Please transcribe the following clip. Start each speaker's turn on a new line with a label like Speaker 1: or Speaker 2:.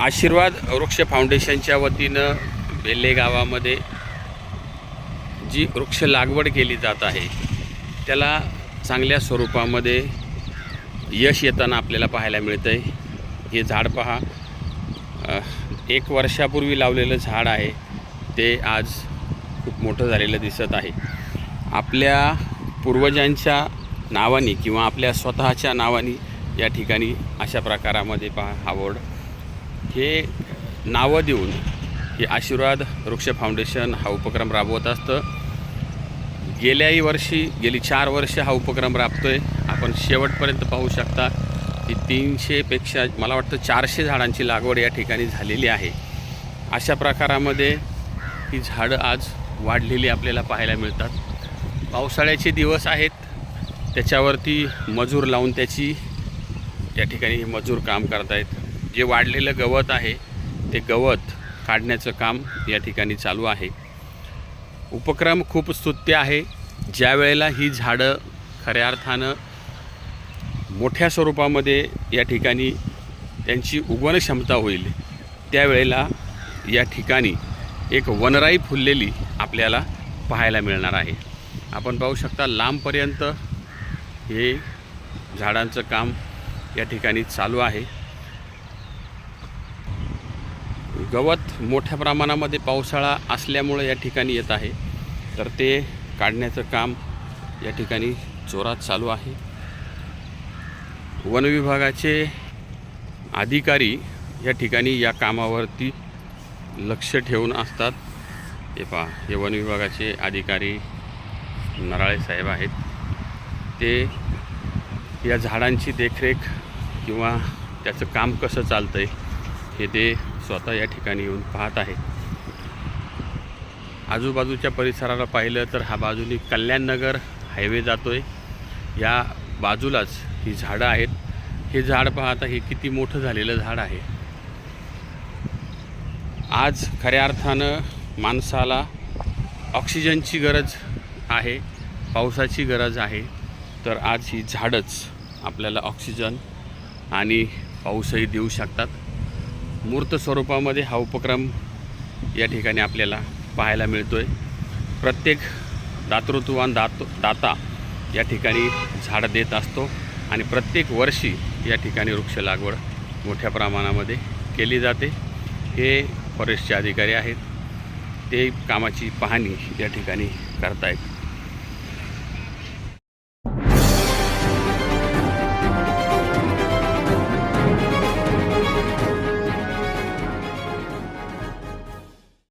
Speaker 1: आशीर्वाद वृक्ष फाउंडेशनच्या वतीनं बेल्ले गावामध्ये जी वृक्ष लागवड केली जात आहे त्याला चांगल्या स्वरूपामध्ये यश येताना आपल्याला पाहायला मिळतं आहे हे झाड पहा. एक वर्षापूर्वी लावलेलं झाड आहे. ते आज खूप मोठं झालेलं दिसत आहे. आपल्या पूर्वजांच्या नावाने किंवा आपल्या स्वतःच्या नावाने या ठिकाणी अशा प्रकारामध्ये पहा आवड हे नावं देऊन हे आशीर्वाद वृक्ष फाउंडेशन हा उपक्रम राबवत असतं. गेल्याही वर्षी गेली चार वर्ष हा उपक्रम राबतोय. आपण शेवटपर्यंत पाहू शकता की तीनशेपेक्षा मला वाटतं चारशे झाडांची लागवड या ठिकाणी झालेली आहे. अशा प्रकारामध्ये ही झाडं आज वाढलेली आपल्याला पाहायला मिळतात. पावसाळ्याचे दिवस आहेत. त्याच्यावरती मजूर लावून त्याची या ठिकाणी मजूर काम करतायत. जे वाढलेलं गवत आहे ते गवत काढण्याचं काम या ठिकाणी चालू आहे. उपक्रम खूप स्तुत्य आहे. ज्या वेळेला ही झाडं खऱ्या अर्थानं मोठ्या स्वरूपामध्ये या ठिकाणी त्यांची उगवण क्षमता होईल त्यावेळेला या ठिकाणी एक वनराई फुललेली आपल्याला पाहायला मिळणार आहे. आपण पाहू शकता लांबपर्यंत हे झाडांचं काम या ठिकाणी चालू आहे. गवत मोठ्या प्रमाणामध्ये पावसाळा असल्यामुळे या ठिकाणी येत आहे. तर ते काढण्याचं काम या ठिकाणी जोरात चालू आहे. वनविभागाचे अधिकारी या ठिकाणी या कामावरती लक्ष ठेवून असतात. हे पहा हे वनविभागाचे अधिकारी नराळे साहेब आहेत. ते या झाडांची देखरेख किंवा त्याचं काम कसं चालतं आहे हे ते स्वतः या ठिकाणी येऊन पाहत आहे. आजूबाजूच्या परिसराला पाहिलं तर हा बाजूनी कल्याणनगर हायवे जातो आहे या बाजूलाच ही झाडं आहेत. हे झाड पाहता हे किती मोठं झालेलं झाड आहे. आज खऱ्या अर्थानं माणसाला ऑक्सिजनची गरज आहे पावसाची गरज आहे. तर आज ही झाडंच आपल्याला ऑक्सिजन आणि पाऊसही देऊ शकतात. मूर्त स्वरूपामध्ये हा उपक्रम या ठिकाणी आपल्याला पाहायला मिळतो आहे प्रत्येक दातृत्ववान दात दाता या ठिकाणी झाडं देत असतो आणि प्रत्येक वर्षी या ठिकाणी वृक्ष लागवड मोठ्या प्रमाणामध्ये केली जाते. हे फॉरेस्टचे अधिकारी आहेत. ते कामाची पाहणी या ठिकाणी करतायत.